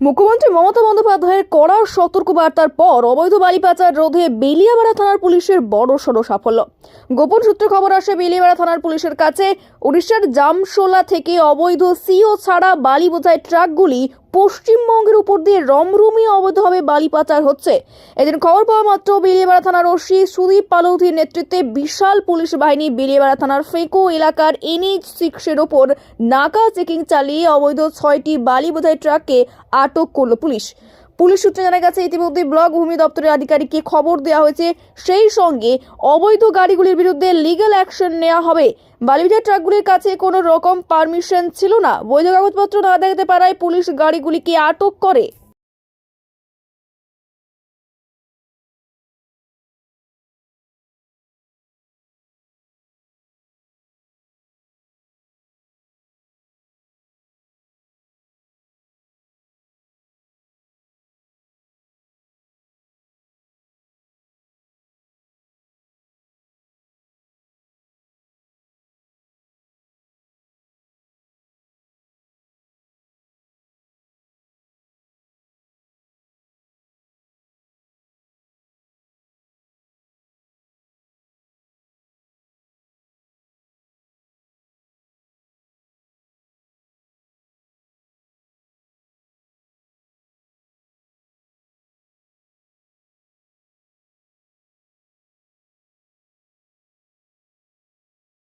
মুখ্যমন্ত্রী মমতা বন্দ্যোপাধ্যায়ের কড়া সতর্কবার্তার পর অবৈধ বালি পাচার রোধে বেলিয়াবাড়া থানার পুলিশের বড় সড় সাফল্য। গোপন সূত্রে খবর আসে, বেলিয়াবাড়া থানার পুলিশের কাছে উড়িষ্যার জামশোলা থেকে অবৈধ সিও ছাড়া বালি বোঝায় ট্রাকগুলি পশ্চিমবঙ্গের উপর দিয়ে রমরমি অবৈধভাবে বালি পাচার হচ্ছে। এদিন খবর পাওয়া মাত্র বেলিয়াবাড়া থানার ওসি সুদীপ পালৌথির নেতৃত্বে বিশাল পুলিশ বাহিনী বেলিয়াবাড়া থানার ফেকো এলাকার এনএইচ সিক্সের ওপর নাকা চেকিং চালিয়ে অবৈধ ছয়টি বালি বোঝাই ট্রাককে আটক করল পুলিশ। পুলিশ সূত্রে জানা গেছে ইতিমধ্যে ব্লক ভূমি দপ্তরের আধিকারিককে খবর দেওয়া হয়েছে। সেই সঙ্গে অবৈধ গাড়িগুলির বিরুদ্ধে লিগ্যাল অ্যাকশন নেওয়া হবে। বালিবিটার ট্রাকগুলির কাছে কোনো রকম পারমিশন ছিল না। বৈধ কাগজপত্র না দেখাতে পারায় পুলিশ গাড়িগুলিকে আটক করে।